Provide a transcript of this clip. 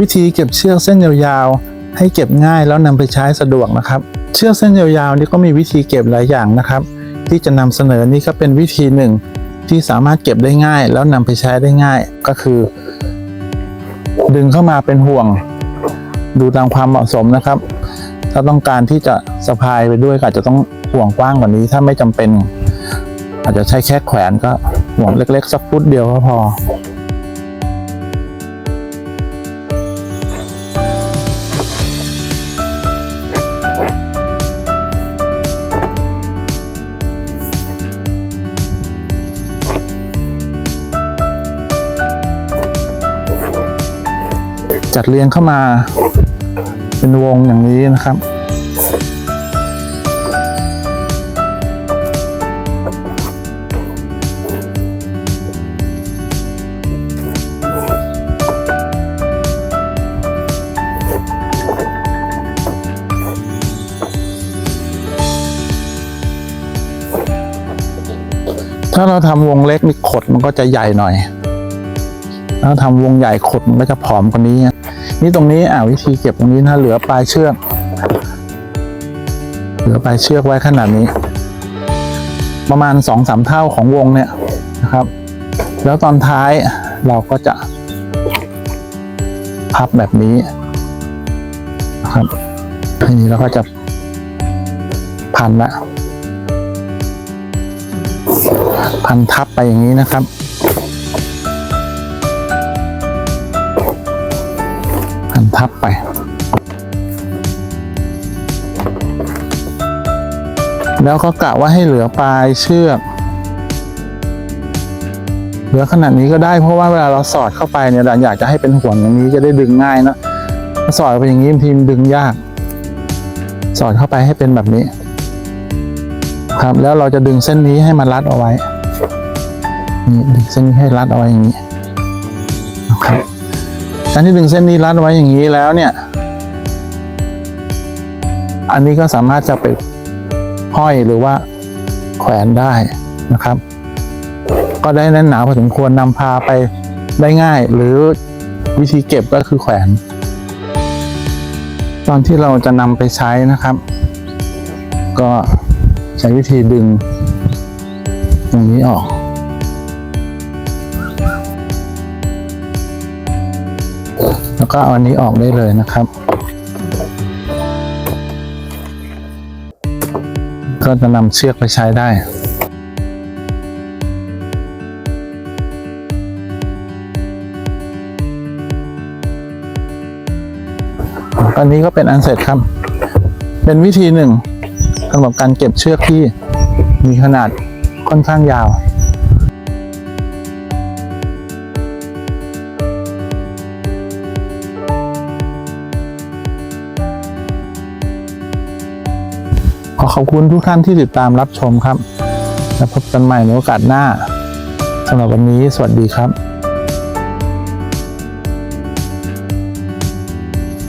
วิธีเก็บเชือกเส้นยาวๆ ให้เก็บง่ายแล้วนำไปใช้สะดวกนะครับ เชือกเส้นยาวๆนี่ก็มีวิธีเก็บหลายอย่างนะครับ ที่จะนำเสนอนี่ก็เป็นวิธีหนึ่งที่สามารถเก็บได้ง่าย แล้วนำไปใช้ได้ง่ายก็คือ ดึงเข้ามาเป็นห่วง ดูตามความเหมาะสมนะครับ ถ้าต้องการที่จะสะพายไปด้วยก็อาจจะต้องห่วงกว้างกว่านี้ถ้าไม่จำเป็น อาจจะใช้แค่แขวนก็ห่วงเล็กๆสักฟุตเดียวก็พอ จัดเรียงเข้ามา เป็นวงอย่างนี้นะครับ ถ้าเราทำวงเล็กนี่ขดมันก็จะใหญ่หน่อยถ้าทำวงใหญ่ขดมันก็จะผอมกว่านี้ นี่ตรงนี้อ่าวิธีเก็บตรงนี้นะเหลือปลายเชือก เหลือปลายเชือกไว้ขนาดนี้ ประมาณสองสามเท่าของวงเนี่ยนะครับ แล้วตอนท้ายเราก็จะ พับแบบนี้นะครับทีนี้เราก็จะพันละพันทับไปอย่างนี้นะครับันทับไปแล้วก็กะว่าให้เหลือปลายเชือก เหลือขนาดนี้ก็ได้เพราะว่าเวลาเราสอดเข้าไปเนี่ยเราอยากจะให้เป็นห่วงอย่างนี้จะได้ดึงง่ายเนะถ้าสอดไปอย่างนี้ทีมดึงยาก สอดเข้าไปให้เป็นแบบนี้ ครับแล้วเราจะดึงเส้นนี้ให้มันรัดเอาไว้นี่ดึงเส้นนี้ให้รัดเอาไว้อย่างนี้นะครับ การที่ดึงเส้นนี้รัดไว้อย่างนี้แล้วเนี่ย อันนี้ก็สามารถจะไปห้อยหรือว่าแขวนได้นะครับ ก็ได้แน่นหนาพอสมควรนำพาไปได้ง่าย หรือวิธีเก็บก็คือแขวน ตอนที่เราจะนำไปใช้นะครับ ก็ใช้วิธีดึงตรงนี้ออก แล้วก็เอาอันนี้ออกได้เลยนะครับ ก็จะนำเชือกไปใช้ได้อันนี้ก็เป็นอันเสร็จครับ เป็นวิธีหนึ่งสำหรับการเก็บเชือกที่มีขนาดค่อนข้างยาว ขอขอบคุณทุกท่านที่ติดตามรับชมครับ แล้วพบกันใหม่ในโอกาสหน้าสำหรับวันนี้สวัสดีครับ